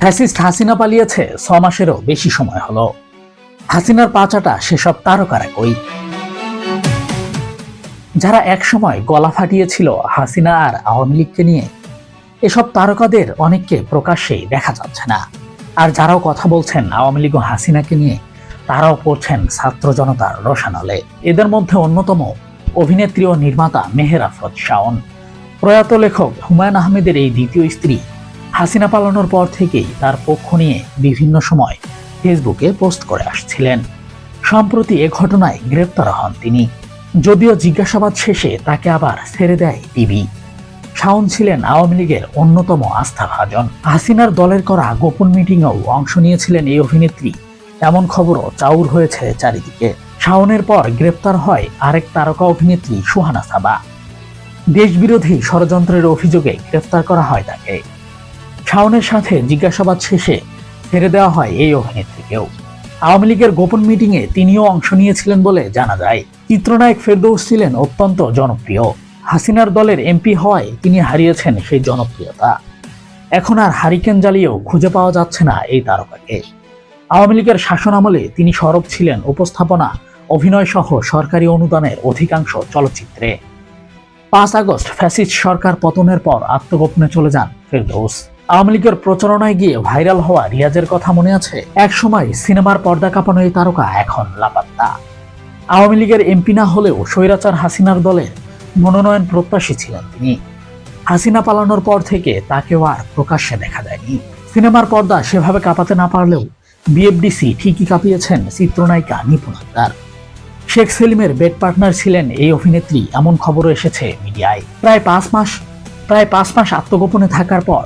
Fascist Hasina পালিয়েছে, ছ মাসেরও বেশি সময় হলো। হাসিনার পাচাটা সেসব তারকার একই। যারা একসময় গলা ফাটিয়েছিল হাসিনা আর আওয়ামী লীগকে নিয়ে, এসব তারকাদের অনেককে প্রকাশ্যেই দেখা যাচ্ছে না। আর যারাও কথা বলছেন আওয়ামী লীগ ও হাসিনাকে নিয়ে, তারাও পড়ছেন ছাত্র জনতার রসানলে এদের মধ্যে অন্যতম অভিনেত্রী ও নির্মাতা মেহের আফরোজ শাওন। প্রয়াত লেখক হুমায়ুন আহমেদের এই দ্বিতীয় স্ত্রী হাসিনা পালানোর পর থেকেই তার পক্ষ নিয়ে বিভিন্ন সময় ফেসবুকে পোস্ট করে আসছিলেন। সম্প্রতি এ ঘটনায় গ্রেপ্তার হন তিনি। যদিও জিজ্ঞাসাবাদ শেষে তাকে আবার ছেড়ে দেয় টিভি শাওন ছিলেন আওয়ামী লীগের অন্যতম আস্থাভাজন। হাসিনার দলের করা গোপন মিটিংয়েও অংশ নিয়েছিলেন এই অভিনেত্রী। এমন খবরও চাউর হয়েছে চারিদিকে। শাওনের পর গ্রেপ্তার হয় আরেক তারকা অভিনেত্রী সুহানা সাবা। দেশবিরোধী ষড়যন্ত্রের অভিযোগে গ্রেফতার করা হয় তাকে। শাওনের সাথে জিজ্ঞাসাবাদ শেষে ছেড়ে দেওয়া হয় এই অভিনেত্রীকেও। আওয়ামী লীগের গোপন মিটিংয়ে তিনিও অংশ নিয়েছিলেন বলে জানা যায়। চিত্রনায়ক ফেরদৌস ছিলেন অত্যন্ত জনপ্রিয়। হাসিনার দলের এমপি হওয়ায় তিনি হারিয়েছেন সেই জনপ্রিয়তা। এখন আর হারিকেন জ্বালিয়েও খুঁজে পাওয়া যাচ্ছে না এই তারকাকে। আওয়ামী লীগের শাসনামলে তিনি সরব ছিলেন উপস্থাপনা, অভিনয় সহ সরকারি অনুদানের অধিকাংশ চলচ্চিত্রে। পাঁচ আগস্ট ফ্যাসিস্ট সরকার পতনের পর আত্মগোপনে চলে যান ফেরদৌস। আওয়ামী লীগের প্রচারণায় গিয়ে ভাইরাল হওয়া রিয়াজের কথা মনে আছে? এক সময় সিনেমার পর্দা কাঁপানো এই তারকা এখন লাপাত্তা। আওয়ামী লীগের এমপি না হলেও স্বৈরাচার হাসিনার দলের মনোনয়ন প্রত্যাশী ছিলেন তিনি। হাসিনা পালানোর পর থেকে তাকেও আর প্রকাশ্যে দেখা যায়নি। সিনেমার পর্দা সেভাবে কাঁপাতে না পারলেও বিএফডিসি ঠিকই কাঁপিয়েছেন চিত্রনায়িকা নিপুণ আক্তার। শেখ সেলিমের বেড পার্টনার ছিলেন এই অভিনেত্রী, এমন খবরও এসেছে মিডিয়ায়। প্রায় পাঁচ মাস, প্রায় পাঁচ মাস আত্মগোপনে থাকার পর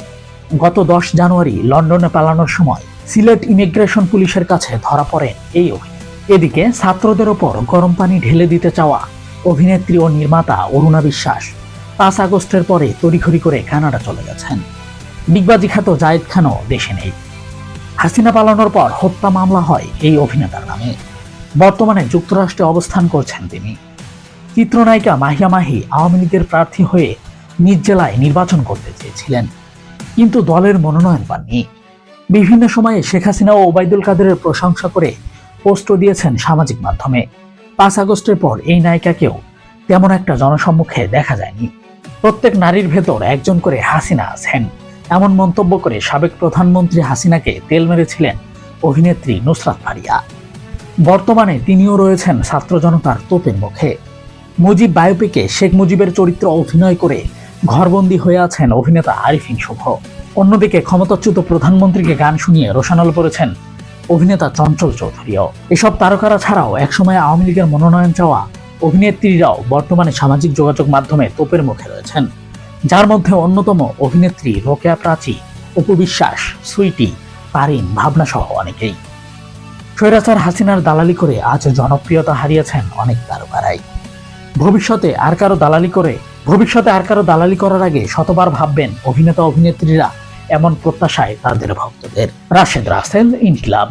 গত দশ জানুয়ারি লন্ডনে পালানোর সময় সিলেট ইমিগ্রেশন পুলিশের কাছে ধরা পড়েন এই অভিনেত্রী এদিকে ছাত্রদের ওপর গরম পানি ঢেলে দিতে চাওয়া অভিনেত্রী ও নির্মাতা অরুণা বিশ্বাস পাঁচ আগস্টের পরে তড়িঘড়ি করে কানাডা চলে গেছেন। বিগবাজি খ্যাত জায়েদ খানও দেশে নেই। হাসিনা পালানোর পর হত্যা মামলা হয় এই অভিনেতার নামে। বর্তমানে যুক্তরাষ্ট্রে অবস্থান করছেন তিনি। চিত্রনায়িকা মাহিয়া মাহি আওয়ামী লীগের প্রার্থী হয়ে নিজ জেলায় নির্বাচন করতে চেয়েছিলেন। কিন্তু দলের মনোনয়ন পাননি। বিভিন্ন সময়ে শেখ হাসিনা ও ওবায়দুল কাদেরের প্রশংসা করে পোস্টও দিয়েছেন সামাজিক মাধ্যমে। পাঁচ আগস্টের পর এই নায়িকাকেও তেমন একটা জনসম্মুখে দেখা যায়নি। প্রত্যেক নারীর ভেতর একজন করে হাসিনা আছেন। এমন মন্তব্য করে সাবেক প্রধানমন্ত্রী হাসিনাকে তেল মেরেছিলেন অভিনেত্রী নুসরাত ফারিয়া। বর্তমানে তিনিও রয়েছেন ছাত্র জনতার তোপের মুখে। মুজিব বায়োপিকে শেখ মুজিবের চরিত্র অভিনয় করে ঘরবন্দি হয়ে আছেন অভিনেতা আরিফিন শুভ। অন্যদিকে ক্ষমতাচ্যুত প্রধানমন্ত্রীকে গান শুনিয়ে রোশানল করেছেন অভিনেতা চঞ্চল চৌধুরীও। এসব তারকারা ছাড়াও একসময় আওয়ামী লীগের মনোনয়ন চাওয়া অভিনেত্রীরাও বর্তমানে সামাজিক যোগাযোগ মাধ্যমে তোপের মুখে রয়েছেন। যার মধ্যে অন্যতম অভিনেত্রী রোকেয়া প্রাচী উপবিশ্বাস সুইটি পারিন ভাবনা সহ অনেকেই। স্বৈরাচার হাসিনার দালালি করে আজ জনপ্রিয়তা হারিয়েছেন অনেক তারকারাই। ভবিষ্যতে আর কারও দালালি করে ভবিষ্যতে আর কারও দালালি করার আগে শতবার ভাববেন অভিনেতা অভিনেত্রীরা এমন প্রত্যাশায় তাদের ভক্তদের। রাশেদ রাসেল, ইনকিলাব।